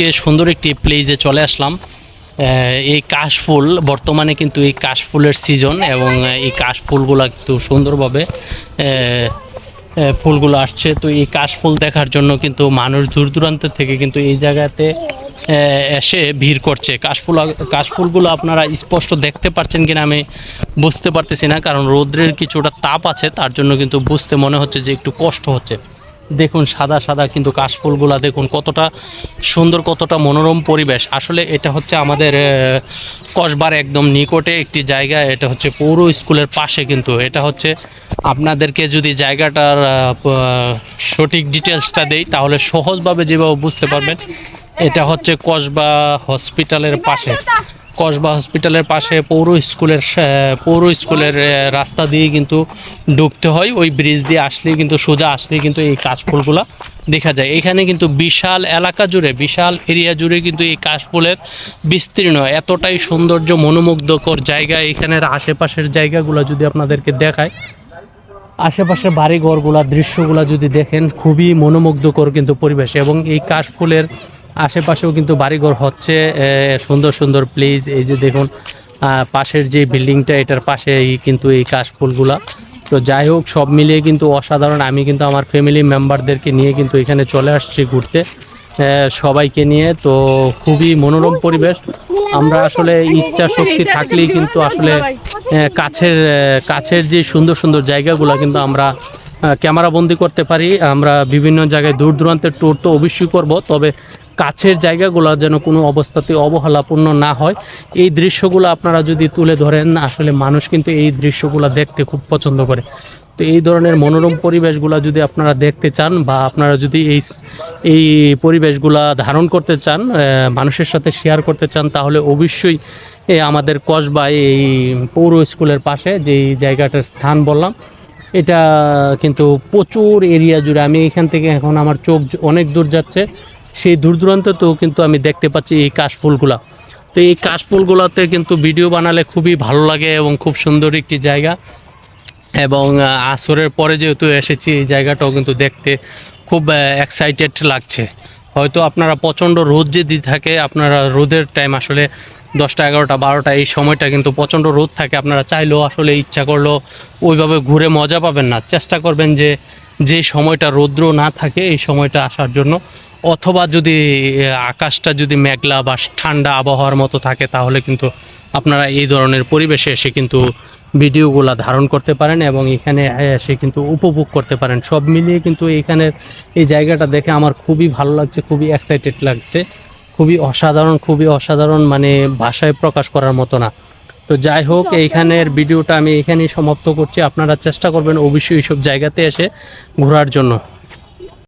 কে সুন্দর একটি প্লেজে চলে আসলাম। এই কাশফুল, বর্তমানে কিন্তু এই কাশফুলের সিজন এবং এই কাশফুলগুলা কিন্তু সুন্দরভাবে ফুলগুলো আসছে। তো এই কাশফুল দেখার জন্য কিন্তু মানুষ দূর দূরান্ত থেকে কিন্তু এই জায়গাতে এসে ভিড় করছে। কাশফুল, কাশফুলগুলো আপনারা স্পষ্ট দেখতে পাচ্ছেন কিনা আমি বুঝতে পারতেছি না, কারণ রৌদ্রের কিছুটা তাপ আছে, তার জন্য কিন্তু বুঝতে মনে হচ্ছে যে একটু কষ্ট হচ্ছে। দেখুন, সাদা সাদা কিন্তু কাশফুলগুলা দেখুন, কতটা সুন্দর, কতটা মনোরম পরিবেশ। আসলে এটা হচ্ছে আমাদের কসবার একদম নিকটে একটি জায়গা। এটা হচ্ছে পৌর স্কুলের পাশে কিন্তু। এটা হচ্ছে আপনাদেরকে যদি জায়গাটার সঠিক ডিটেলসটা দেই, তাহলে সহজভাবে যেভাবে বুঝতে পারবেন, এটা হচ্ছে কসবা হসপিটালের পাশে। কসবা হসপিটালের পাশে পৌর স্কুলের পৌর স্কুলের রাস্তা দিয়ে কিন্তু ঢুকতে হয়। ওই ব্রিজ দিয়ে আসলে কিন্তু, সোজা আসলে কিন্তু এই কাশফুলগুলা দেখা যায়। এখানে কিন্তু বিশাল এলাকা জুড়ে, বিশাল এরিয়া জুড়ে কিন্তু এই কাশফুলের বিস্তীর্ণ। এতটাই সৌন্দর্য, মনোমুগ্ধকর জায়গা। এখানের আশেপাশের জায়গাগুলো যদি আপনাদেরকে দেখায় আশেপাশে বাড়ি ঘরগুলা দৃশ্যগুলা যদি দেখেন, খুবই মনোমুগ্ধকর কিন্তু পরিবেশ। এবং এই কাশফুলের আশেপাশেও কিন্তু বাড়িঘর হচ্ছে। সুন্দর সুন্দর প্লেস এই যে দেখুন পাশের যে বিল্ডিংটা, এটার পাশে কিন্তু এই কাশফুলগুলা তো যাই হোক, সব মিলিয়ে কিন্তু অসাধারণ। আমি কিন্তু আমার ফ্যামিলি মেম্বারদেরকে নিয়ে কিন্তু এখানে চলে আসছি ঘুরতে। সবাইকে নিয়ে, তো খুবই মনোরম পরিবেশ। আমরা আসলে ইচ্ছা শক্তি থাকলেই কিন্তু আসলে কাছের কাছের যে সুন্দর সুন্দর জায়গাগুলো কিন্তু আমরা ক্যামেরা বন্দি করতে পারি। আমরা বিভিন্ন জায়গায় দূর দূরান্তের ট্যুর তো অবশ্যই করব। তবে কাছের জায়গাগুলো যেন কোনো অবস্থাতে অবহেলাপূর্ণ না হয়। এই দৃশ্যগুলো আপনারা যদি তুলে ধরেন, আসলে মানুষ কিন্তু এই দৃশ্যগুলো দেখতে খুব পছন্দ করে। তো এই ধরনের মনোরম পরিবেশগুলো যদি আপনারা দেখতে চান বা আপনারা যদি এই এই পরিবেশগুলা ধারণ করতে চান মানুষের সাথে শেয়ার করতে চান, তাহলে অবশ্যই আমাদের কসবায় এই পৌর স্কুলের পাশে যেই জায়গাটার স্থান বললাম, এটা কিন্তু প্রচুর এরিয়া জুড়ে। আমি এখান থেকে এখন আমার চোখ অনেক দূর যাচ্ছে। সেই দূর দূরান্ততেও কিন্তু আমি দেখতে পাচ্ছি এই কাশফুলগুলা। তো এই কাশফুলগুলোতে কিন্তু ভিডিও বানালে খুবই ভালো লাগে এবং খুব সুন্দর একটি জায়গা। এবং আসরের পরে যেহেতু এসেছি, এই জায়গাটাও কিন্তু দেখতে খুব এক্সাইটেড লাগছে। হয়তো আপনারা প্রচণ্ড রোদ যদি থাকে, আপনারা রোদের টাইম আসলে দশটা, এগারোটা, বারোটা, এই সময়টা কিন্তু প্রচণ্ড রোদ থাকে। আপনারা চাইলেও আসলে ইচ্ছা করলেও ওইভাবে ঘুরে মজা পাবেন না। চেষ্টা করবেন যে যে সময়টা রৌদ্র না থাকে, এই সময়টা আসার জন্য। অথবা যদি আকাশটা যদি মেঘলা বা ঠান্ডা আবহাওয়ার মতো থাকে তাহলে কিন্তু আপনারা এই ধরনের পরিবেশে এসে কিন্তু ভিডিওগুলো ধারণ করতে পারেন এবং এখানে এসে কিন্তু উপভোগ করতে পারেন। সব মিলিয়ে কিন্তু এইখানের এই জায়গাটা দেখে আমার খুবই ভালো লাগছে খুবই এক্সাইটেড লাগছে। খুবই অসাধারণ খুবই অসাধারণ মানে ভাষায় প্রকাশ করার মতো না। তো যাই হোক এইখানের ভিডিওটা আমি এখানেই সমাপ্ত করছি। আপনারা চেষ্টা করবেন অবশ্যই এইসব জায়গাতে এসে ঘোরার জন্য।